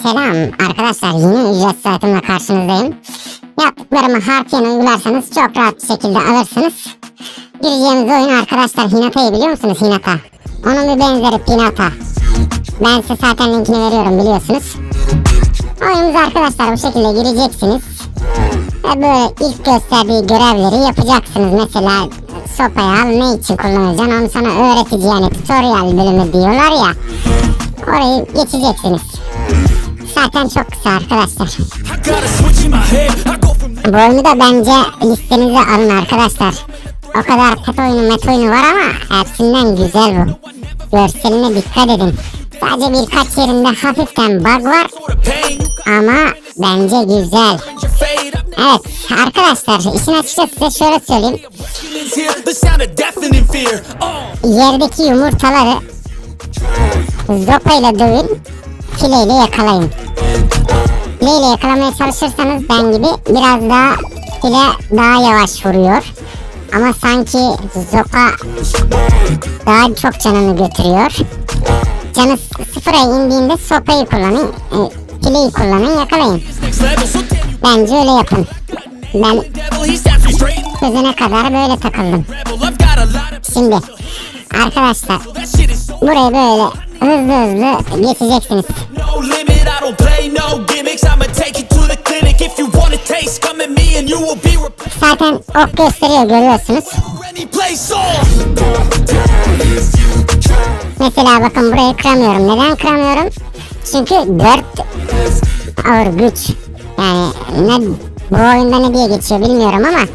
Selam arkadaşlar yeni ücretsiz hayatımla karşınızdayım. Yaptıklarımı harfiyen uygularsanız çok rahat bir şekilde alırsınız. Gireceğimiz oyun arkadaşlar Hinata'yı biliyor musunuz Hinata? Onun bir benzeri Pinata. Ben size zaten linkini veriyorum biliyorsunuz. Oyunumuza arkadaşlar bu şekilde gireceksiniz. Ve böyle ilk gösterdiği görevleri yapacaksınız. Mesela sopayı al ne için kullanacaksın onu sana öğretici yani tutorial bölümü diyorlar ya. Orayı geçeceksiniz. Zaten çok kısa arkadaşlar. Bu oyunu da bence listenize alın arkadaşlar. O kadar pet oyunu met oyunu var ama hepsinden güzel bu. Görseline dikkat edin. Sadece birkaç yerinde hafiften bug var ama bence güzel. Evet arkadaşlar işin açıkçası size şöyle söyleyeyim. Yerdeki yumurtaları zopayla dövün, fileyle yakalayın. Fileyle yakalamaya çalışırsanız ben gibi biraz daha file daha yavaş vuruyor. Ama sanki zopa daha çok canını götürüyor. Canı sıfıra indiğinde sopayı kullanın, e, fileyi kullanın, yakalayın. Bence öyle yapın. Ben çözene kadar böyle takıldım. Şimdi arkadaşlar burayı böyle hızlı hızlı geçeceksiniz. Don't play no gimmicks. I'ma take you to the clinic. If you want a taste, come at me and you will be. Zaten ok gösteriyor görüyorsunuz. Mesela bakın burayı kıramıyorum. Neden kıramıyorum? Çünkü 4 ağır güç. Yani ne, bu oyunda ne diye geçiyor bilmiyorum ama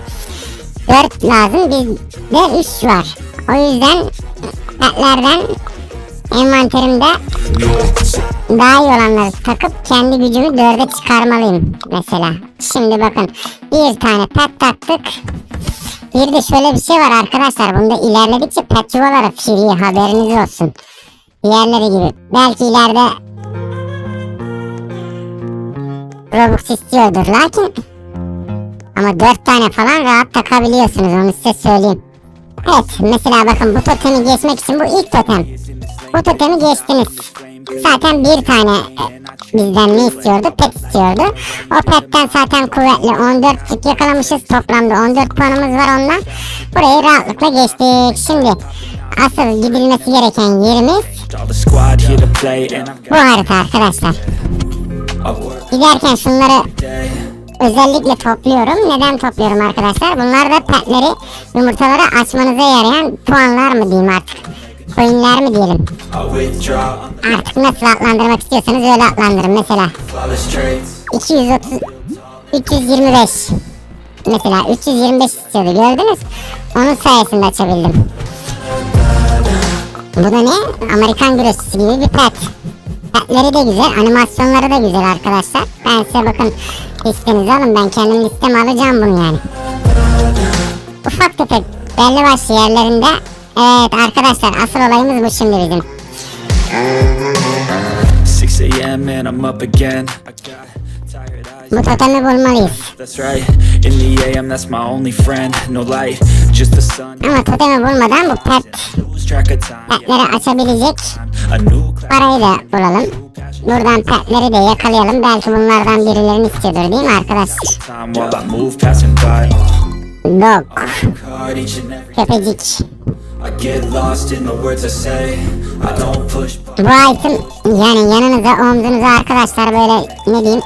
4 lazım bizde 3 var. O yüzden petlerden envanterimde daha iyi olanları takıp kendi gücümü 4'e çıkarmalıyım mesela. Şimdi bakın bir tane pet taktık. Bir de şöyle bir şey var arkadaşlar. Bunda ilerledikçe pet yuvaları free haberiniz olsun. Diğerleri gibi. Belki ileride Robux istiyordur lakin ama 4 tane falan rahat takabiliyorsunuz onu size söyleyeyim. Evet mesela bakın bu totemi geçmek için bu ilk totem. Bu totemi geçtiniz. Zaten bir tane e, bizden ne istiyordu? Pet istiyordu. O petten zaten kuvvetli 14 tık yakalamışız. Toplamda 14 puanımız var onunla. Burayı rahatlıkla geçtik. Şimdi asıl gidilmesi gereken yerimiz bu harita arkadaşlar. Giderken şunları. Özellikle topluyorum. Neden topluyorum arkadaşlar? Bunlar da petleri, yumurtaları açmanıza yarayan puanlar mı diyeyim artık? Coinler mi diyelim? Artık nasıl adlandırmak istiyorsanız öyle adlandırın. Mesela Flawless traits. 230 325 mesela 325 istiyordu gördünüz onun sayesinde açabildim bu da ne Amerikan güreşçisi gibi bir pet petleri de güzel animasyonları da güzel arkadaşlar ben size bakın listenizi alın ben kendim listeme alacağım bunu yani ufak tefek belli başlı yerlerinde evet arkadaşlar asıl olayımız bu şimdi bizim 6 a.m. and I'm up again. Totemi bulmalıyız ama totemi bulmadan bu time. petleri açabilecek. Parayı da bulalım. Buradan petleri de yakalayalım. Belki bunlardan birilerini istiyordur değil mi arkadaşlar? Dog, köpecik. Bu item yani yanınıza omzunuza arkadaşlar böyle ne diyeyim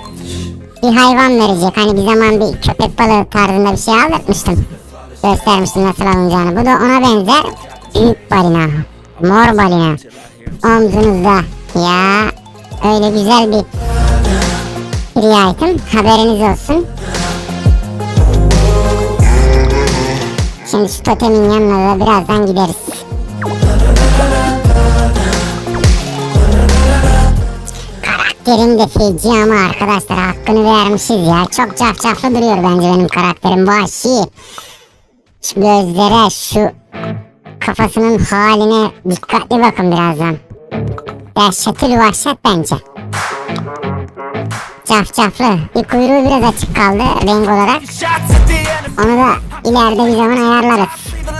bir hayvan verecek. Hani bir zaman bir köpek balığı tarzında bir şey aldırtmıştım. Göstermiştim nasıl alınacağını. Bu da ona benzer büyük balina. Mor balina. Omzunuzda. Ya öyle güzel bir item. Haberiniz olsun. Şimdi şu totemin yanına da birazdan gideriz. Karakterim de feci ama arkadaşlar hakkını vermişiz ya. Çok cafcaflı duruyor bence benim karakterim. Vahşi. Şu gözlere, şu kafasının haline dikkatli bakın birazdan. Dehşetli vahşet bence. Cafcaflı. Bir kuyruğu biraz açık kaldı renk olarak. Onu da ileride bir zaman ayarlarız.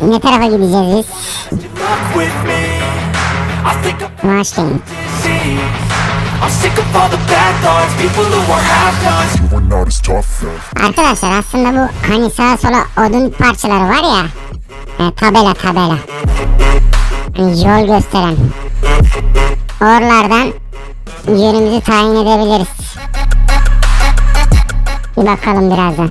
Ne tarafa gideceğiz biz? Arkadaşlar aslında bu hani sağa sola odun parçaları var ya. E, tabela tabela. Hani yol gösteren. Oralardan yönümüzü tayin edebiliriz. Bir bakalım birazdan.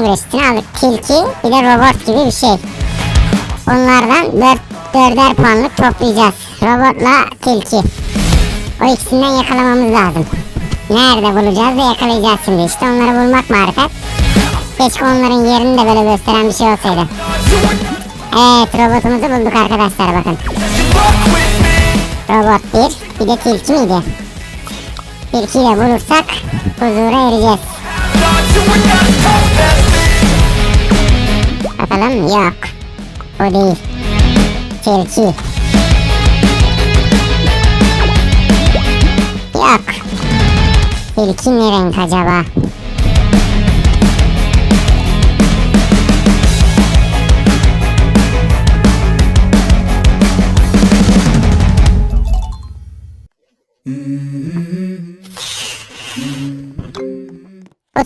güreşçisini aldık. Tilki bir de robot gibi bir şey. Onlardan 4 dörder puanlık toplayacağız. Robotla tilki. O ikisinden yakalamamız lazım. Nerede bulacağız ve yakalayacağız şimdi. İşte onları bulmak marifet. Keşke onların yerini de böyle gösteren bir şey olsaydı. Evet robotumuzu bulduk arkadaşlar bakın. Robot 1 bir de tilki miydi? Tilkiyi de bulursak huzura ereceğiz. Me Bakalım yok. O değil. Tilki. Yok. Tilki ne renk acaba?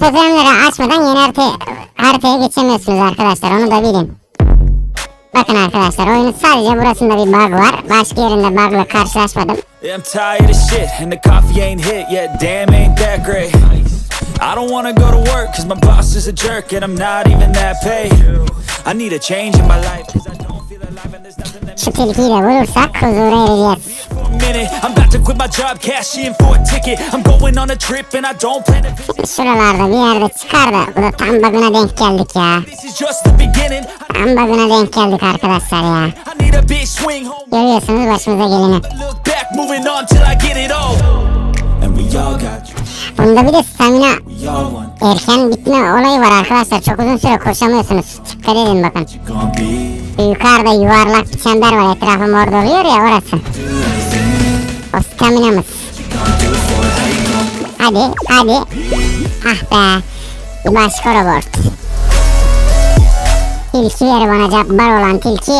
Totemleri açmadan yeni harita, haritaya geçemiyorsunuz arkadaşlar onu da bilin. Bakın arkadaşlar oyunun sadece burasında bir bug var. Başka yerinde bug'la karşılaşmadım. I'm tired of shit and the coffee ain't hit yet. Damn, ain't that great. I don't wanna go to work cause my boss is a jerk and I'm not even that paid. I need a change in my life cause I don't feel alive and there's nothing that Şu tilkiyi de bulursak huzura ereceğiz. Minute. I'm about to quit my job, cash in for a ticket. I'm going on a trip and I don't plan to. Şuralarda bir yerde çıkar da bu da tam bug'ına denk geldik ya. This is just the beginning. Tam bug'ına denk geldik arkadaşlar ya. I need a big swing home. Görüyorsunuz başımıza geleni. Look back, moving on till I get it all. And we all got dreams, Bunda bir de stamina erken bitme olayı var arkadaşlar. Çok uzun süre koşamıyorsunuz. Dikkat edin bakın. yukarıda yuvarlak bir çember var. Etrafı mor doluyor ya orası. O staminamız. Hadi hadi. Ah be. Başka robot. Tilki ver bana cabbar olan tilki.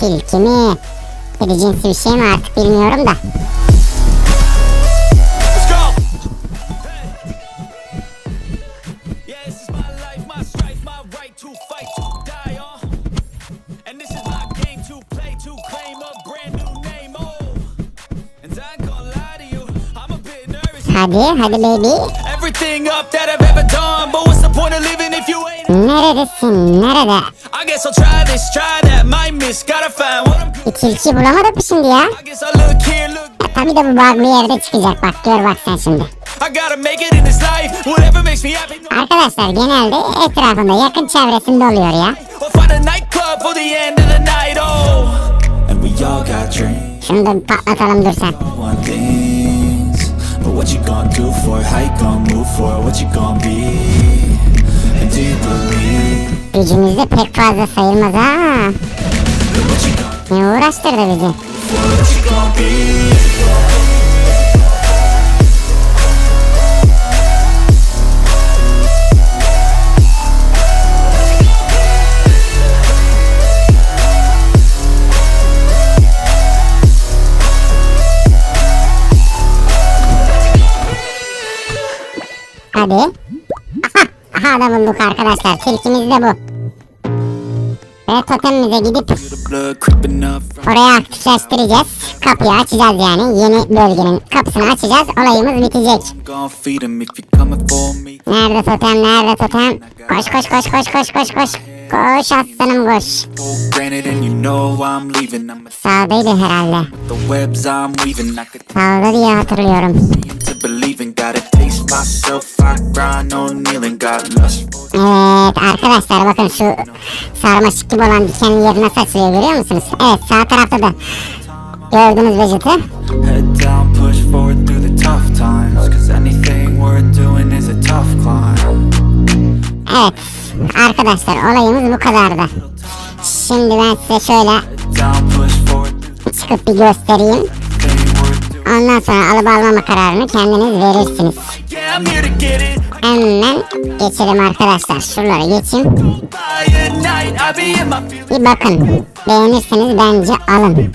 Tilki mi? Kedi cinsi bir şey mi artık bilmiyorum da. Find what I'm good. Bir tilki bulamadık mı şimdi ya? Ya tabii de bu bug'lı yerde çıkacak bak gör bak sen şimdi. Arkadaşlar genelde etrafında yakın çevresinde oluyor ya. Oh. Şunu da bir patlatalım dur sen. But what you gonna do for it? How you gonna move for it? What you gonna be? And do you believe Gücümüz de pek fazla sayılmaz ha. What you gonna Ne uğraştırdı bizi. What you gonna be? Da bulduk arkadaşlar. Tilkimiz de bu. Ve totemimize gidip oraya aktifleştireceğiz. Kapıyı açacağız yani. Yeni bölgenin kapısını açacağız. Olayımız bitecek. Nerede totem? Nerede totem? Koş koş koş koş koş koş koş. Koş aslanım koş. Sağdaydı herhalde. Sağda diye hatırlıyorum. Evet arkadaşlar bakın şu sarmaşık gibi olan dikenin yeri nasıl açılıyor görüyor musunuz? Evet sağ tarafta da gördüğünüz vejeti. Evet arkadaşlar olayımız bu kadardı. Şimdi ben size şöyle çıkıp bir göstereyim. Ondan sonra alıp almama kararını kendiniz verirsiniz. Hemen geçelim arkadaşlar. Şuralara geçeyim. Bir bakın. Beğenirseniz bence alın.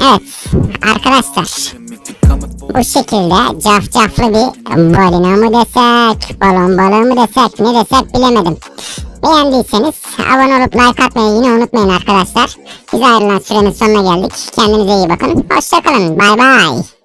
Evet arkadaşlar. Bu şekilde cafcaflı bir balina mı desek, balon balığı mı desek, ne desek bilemedim. Beğendiyseniz abone olup like atmayı yine unutmayın arkadaşlar. Biz ayrılan sürenin sonuna geldik. Kendinize iyi bakın. Hoşçakalın. Bay bay.